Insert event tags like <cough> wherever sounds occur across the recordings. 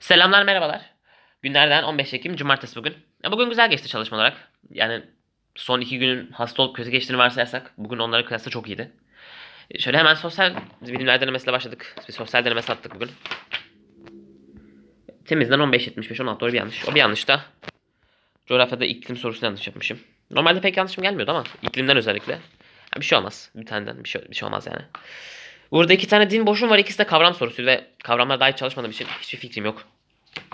Selamlar merhabalar. Günlerden 15 Ekim Cumartesi bugün. Ya Bugün güzel geçti çalışma olarak. Yani son iki günün hasta olup kötü geçtiğini varsayarsak bugün onlara kıyasla çok iyiydi. E, Şöyle hemen sosyal bilimler denemesiyle başladık. Bir sosyal denemesi attık bugün. Temizden 15.75 16 doğru bir yanlış. O bir yanlış da coğrafyada iklim sorusunu yanlış yapmışım. Normalde pek yanlışım gelmiyordu ama iklimden özellikle. Ha, bir şey olmaz. Bir taneden bir şey, bir şey olmaz yani. Burada iki tane din boşum var. İkisi de kavram sorusuydu ve kavramlar daha hiç çalışmadığım için hiçbir fikrim yok.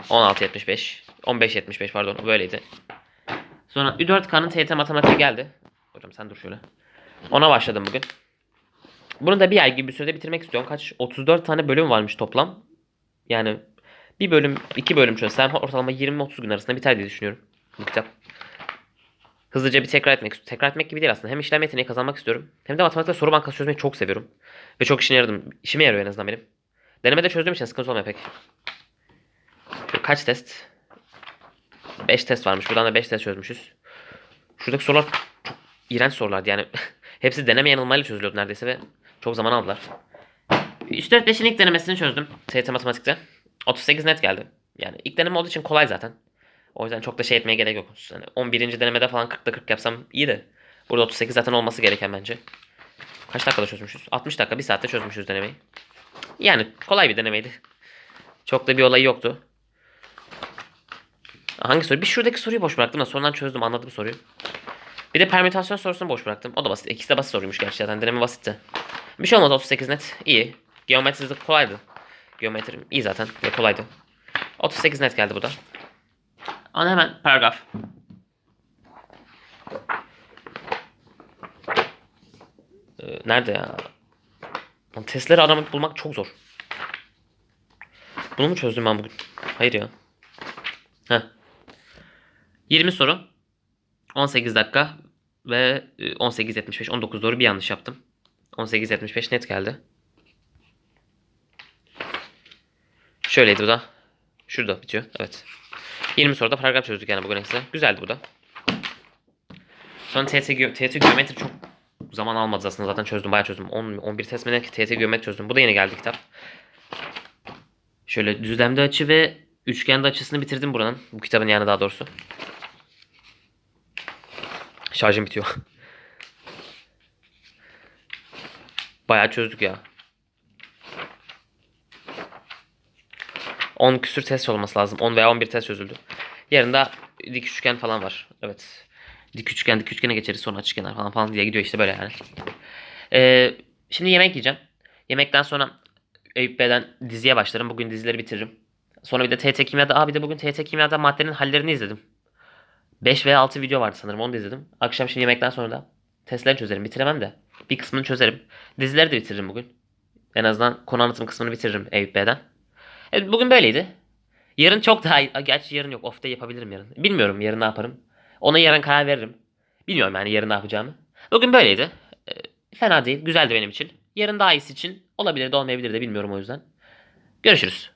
16.75. 15.75 pardon. Böyleydi. Sonra Ü4K'nın TYT matematiği geldi. Hocam sen dur şöyle. Ona başladım bugün. Bunu da bir ay gibi bir sürede bitirmek istiyorum. Kaç? 34 tane bölüm varmış toplam. Yani bir bölüm, iki bölüm çözsem ortalama 20-30 gün arasında biter diye düşünüyorum. Bu kitap. Hızlıca bir tekrar etmek. Tekrar etmek gibi değil aslında. Hem işlem yeteneği kazanmak istiyorum. Hem de matematikte soru bankası çözmeyi çok seviyorum. Ve çok işine yaradım. İşime yarıyor en azından benim. Denemede çözdüğüm için sıkıntı olmuyor pek. Şöyle kaç test? 5 test varmış. Buradan da 5 test çözmüşüz. Şuradaki sorular çok iğrenç sorulardı. Yani <laughs> hepsi deneme yanılmayla çözülüyordu neredeyse ve çok zaman aldılar. 3-4-5'in ilk denemesini çözdüm. TYT matematikte. 38 net geldi. Yani ilk deneme olduğu için kolay zaten. O yüzden çok da şey etmeye gerek yok. Yani 11. denemede falan 40'da 40 yapsam iyi de. Burada 38 zaten olması gereken bence. Kaç dakikada çözmüşüz? 60 dakika, 1 saatte çözmüşüz denemeyi. Yani kolay bir denemeydi. Çok da bir olayı yoktu. Hangi soru? Bir şuradaki soruyu boş bıraktım da sonradan çözdüm anladım soruyu. Bir de permütasyon sorusunu boş bıraktım. O da basit. İkisi de basit soruymuş gerçekten. Deneme basitti. Bir şey olmaz 38 net. İyi. Geometri de kolaydı. Geometri iyi zaten ve kolaydı. 38 net geldi bu da. Ana hemen paragraf. Ee, nerede ya? Lan testleri aramak bulmak çok zor. Bunu mu çözdüm ben bugün? Hayır ya. Heh. 20 soru. 18 dakika ve e, 18.75 19 doğru bir yanlış yaptım. 18.75 net geldi. Şöyleydi bu da. Şurada bitiyor. Evet. 20 soruda paragraf çözdük yani bugün ekstra. Güzeldi bu da. Sonra geo- TYT geometri çok zaman almadı aslında. Zaten çözdüm. Bayağı çözdüm. 10, 11 test mi ne? TYT geometri çözdüm. Bu da yeni geldi kitap. Şöyle düzlemde açı ve üçgende açısını bitirdim buranın. Bu kitabın yani daha doğrusu. Şarjım bitiyor. <laughs> Bayağı çözdük ya. 10 küsür test olması lazım. 10 veya 11 test çözüldü. Yarın da dik üçgen falan var. Evet. Dik üçgen, dik üçgene geçeriz sonra açıkenar falan falan diye gidiyor işte böyle yani. Ee, şimdi yemek yiyeceğim. Yemekten sonra Eyüp Bey'den diziye başlarım. Bugün dizileri bitiririm. Sonra bir de TT Kimya'da, aa bir de bugün TT Kimya'da maddenin hallerini izledim. 5 veya 6 video vardı sanırım onu da izledim. Akşam şimdi yemekten sonra da testleri çözerim. Bitiremem de. Bir kısmını çözerim. Dizileri de bitiririm bugün. En azından konu anlatım kısmını bitiririm Eyüp Bey'den. Evet, bugün böyleydi. Yarın çok daha iyi. Gerçi yarın yok. Off day yapabilirim yarın. Bilmiyorum yarın ne yaparım. Ona yarın karar veririm. Bilmiyorum yani yarın ne yapacağımı. Bugün böyleydi. Ee, fena değil. Güzeldi benim için. Yarın daha iyisi için olabilir de olmayabilir de bilmiyorum o yüzden. Görüşürüz.